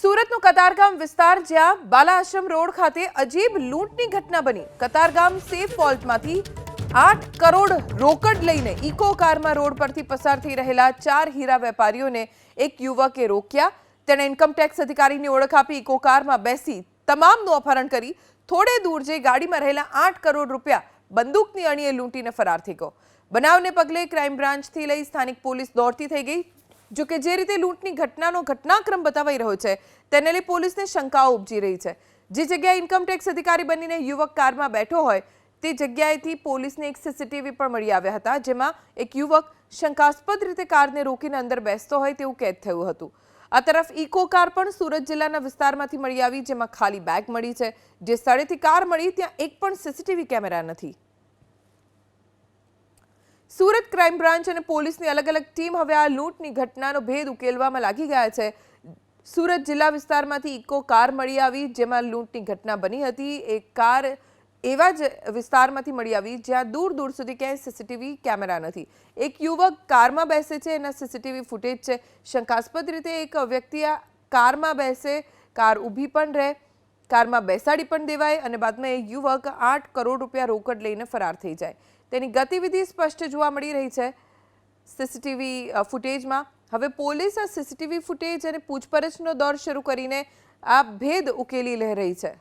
સુરતનું કતારગામ વિસ્તાર જ્યાં બાલા આશ્રમ રોડ ખાતે અજીબ લૂંટની ઘટના બની. કતારગામ સેફ વોલ્ટમાંથી આઠ કરોડ રોકડ લઈને ઇકો કારમાં રોડ પરથી પસાર થઈ રહેલા ચાર હીરા વેપારીઓને એક યુવકે રોક્યા. તેણે ઇન્કમટેક્સ અધિકારીની ઓળખ આપી, ઇકો કારમાં બેસી, તમામનું અપહરણ કરી, થોડે દૂર જઈ ગાડીમાં રહેલા આઠ કરોડ રૂપિયા બંદૂકની અણીએ લૂંટીને ફરાર થઈ ગયો. બનાવને પગલે ક્રાઇમ બ્રાન્ચથી લઈ સ્થાનિક પોલીસ દોડતી થઈ ગઈ. જો કે જે રીતે લૂંટની ઘટનાનો ઘટનાક્રમ બતાવાઈ રહ્યો છે, તેને લઈ પોલીસને શંકાઓ ઉપજી રહી છે. જે જગ્યાએ ઇન્કમટેક્સ અધિકારી બનીને યુવક કારમાં બેઠો હોય, તે જગ્યાએથી પોલીસને એક સીસીટીવી પણ મળી આવ્યા હતા, જેમાં એક યુવક શંકાસ્પદ રીતે કારને રોકીને અંદર બેસતો હોય તેવું કેદ થયું હતું. આ તરફ ઇકો કાર પણ સુરત જિલ્લાના વિસ્તારમાંથી મળી આવી, જેમાં ખાલી બેગ મળી છે. જે સ્થળેથી કાર મળી, ત્યાં એક પણ સીસીટીવી કેમેરા નથી. સુરત ક્રાઇમ બ્રાન્ચ અને પોલીસની અલગ અલગ ટીમ હવે આ લૂંટની ઘટનાનો ભેદ ઉકેલવામાં લાગી ગયા છે. સુરત જિલ્લા વિસ્તારમાંથી ઇકો કાર મળી આવી, જેમાં લૂંટની ઘટના બની હતી. એ કાર એવા જ વિસ્તારમાંથી મળી આવી, જ્યાં દૂર દૂર સુધી ક્યાંય સીસીટીવી કેમેરા નથી. એક યુવક કારમાં બેસે છે, એના સીસીટીવી ફૂટેજ છે. શંકાસ્પદ રીતે એક વ્યક્તિ આ કારમાં બેસે, કાર ઊભી પણ રહે. કારમાં બેસાડી પણ દેવાય અને બાદમાં એ યુવક આઠ કરોડ રૂપિયા રોકડ લઈને ફરાર થઈ જાય. તેની ગતિવિધિ સ્પષ્ટ જોવા મળી રહી છે સીસીટીવી ફૂટેજમાં. હવે પોલીસ આ સીસીટીવી ફૂટેજ અને પૂછપરછનો દોર શરૂ કરીને આ ભેદ ઉકેલી લઈ રહી છે.